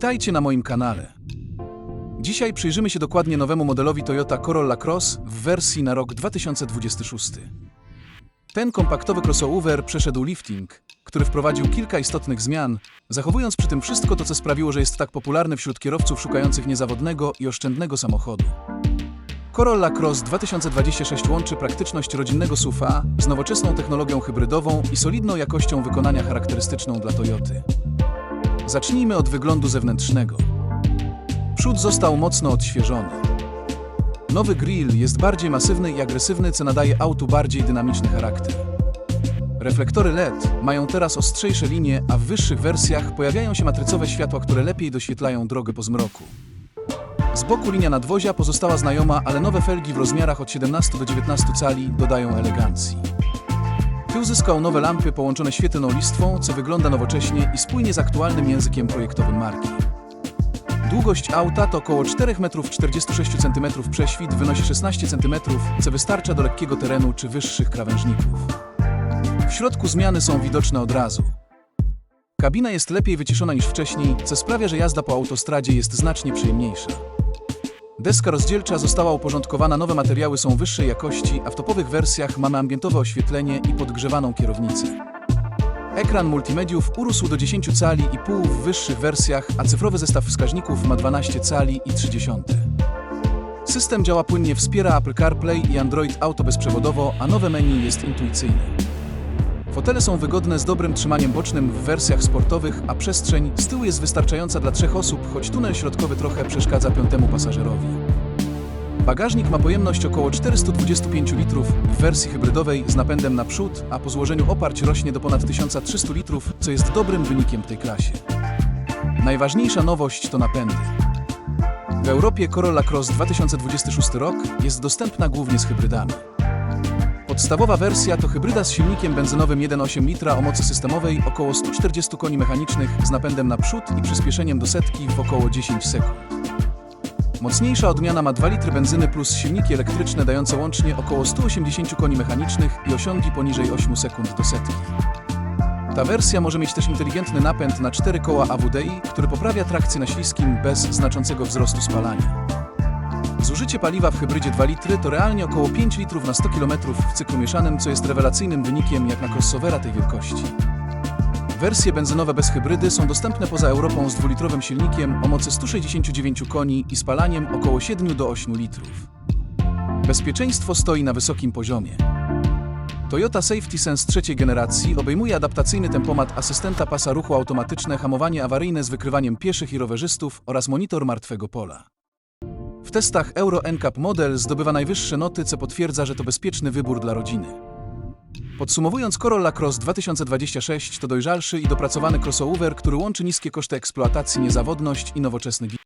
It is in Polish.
Witajcie na moim kanale. Dzisiaj przyjrzymy się dokładnie nowemu modelowi Toyota Corolla Cross w wersji na rok 2026. Ten kompaktowy crossover przeszedł lifting, który wprowadził kilka istotnych zmian, zachowując przy tym wszystko to, co sprawiło, że jest tak popularny wśród kierowców szukających niezawodnego i oszczędnego samochodu. Corolla Cross 2026 łączy praktyczność rodzinnego SUV-a z nowoczesną technologią hybrydową i solidną jakością wykonania charakterystyczną dla Toyoty. Zacznijmy od wyglądu zewnętrznego. Przód został mocno odświeżony. Nowy grill jest bardziej masywny i agresywny, co nadaje autu bardziej dynamiczny charakter. Reflektory LED mają teraz ostrzejsze linie, a w wyższych wersjach pojawiają się matrycowe światła, które lepiej doświetlają drogę po zmroku. Z boku linia nadwozia pozostała znajoma, ale nowe felgi w rozmiarach od 17 do 19 cali dodają elegancji. Tył zyskał nowe lampy połączone świetlną listwą, co wygląda nowocześnie i spójnie z aktualnym językiem projektowym marki. Długość auta to około 4,46 cm, prześwit wynosi 16 cm, co wystarcza do lekkiego terenu czy wyższych krawężników. W środku zmiany są widoczne od razu. Kabina jest lepiej wyciszona niż wcześniej, co sprawia, że jazda po autostradzie jest znacznie przyjemniejsza. Deska rozdzielcza została uporządkowana, nowe materiały są wyższej jakości, a w topowych wersjach mamy ambientowe oświetlenie i podgrzewaną kierownicę. Ekran multimediów urósł do 10 cali i pół w wyższych wersjach, a cyfrowy zestaw wskaźników ma 12 cali i 30. System działa płynnie, wspiera Apple CarPlay i Android Auto bezprzewodowo, a nowe menu jest intuicyjne. Fotele są wygodne z dobrym trzymaniem bocznym w wersjach sportowych, a przestrzeń z tyłu jest wystarczająca dla trzech osób, choć tunel środkowy trochę przeszkadza piątemu pasażerowi. Bagażnik ma pojemność około 425 litrów w wersji hybrydowej z napędem naprzód, a po złożeniu oparć rośnie do ponad 1300 litrów, co jest dobrym wynikiem w tej klasie. Najważniejsza nowość to napędy. W Europie Corolla Cross 2026 rok jest dostępna głównie z hybrydami. Podstawowa wersja to hybryda z silnikiem benzynowym 1,8 litra o mocy systemowej około 140 koni mechanicznych z napędem naprzód i przyspieszeniem do setki w około 10 sekund. Mocniejsza odmiana ma 2 litry benzyny plus silniki elektryczne dające łącznie około 180 koni mechanicznych i osiągi poniżej 8 sekund do setki. Ta wersja może mieć też inteligentny napęd na 4 koła AWDI, który poprawia trakcję na śliskim bez znaczącego wzrostu spalania. Zużycie paliwa w hybrydzie 2 litry to realnie około 5 litrów na 100 km w cyklu mieszanym, co jest rewelacyjnym wynikiem jak na crossovera tej wielkości. Wersje benzynowe bez hybrydy są dostępne poza Europą z dwulitrowym silnikiem o mocy 169 koni i spalaniem około 7 do 8 litrów. Bezpieczeństwo stoi na wysokim poziomie. Toyota Safety Sense trzeciej generacji obejmuje adaptacyjny tempomat asystenta pasa ruchu automatyczne, hamowanie awaryjne z wykrywaniem pieszych i rowerzystów oraz monitor martwego pola. W testach Euro NCAP model zdobywa najwyższe noty, co potwierdza, że to bezpieczny wybór dla rodziny. Podsumowując, Corolla Cross 2026 to dojrzalszy i dopracowany crossover, który łączy niskie koszty eksploatacji, niezawodność i nowoczesny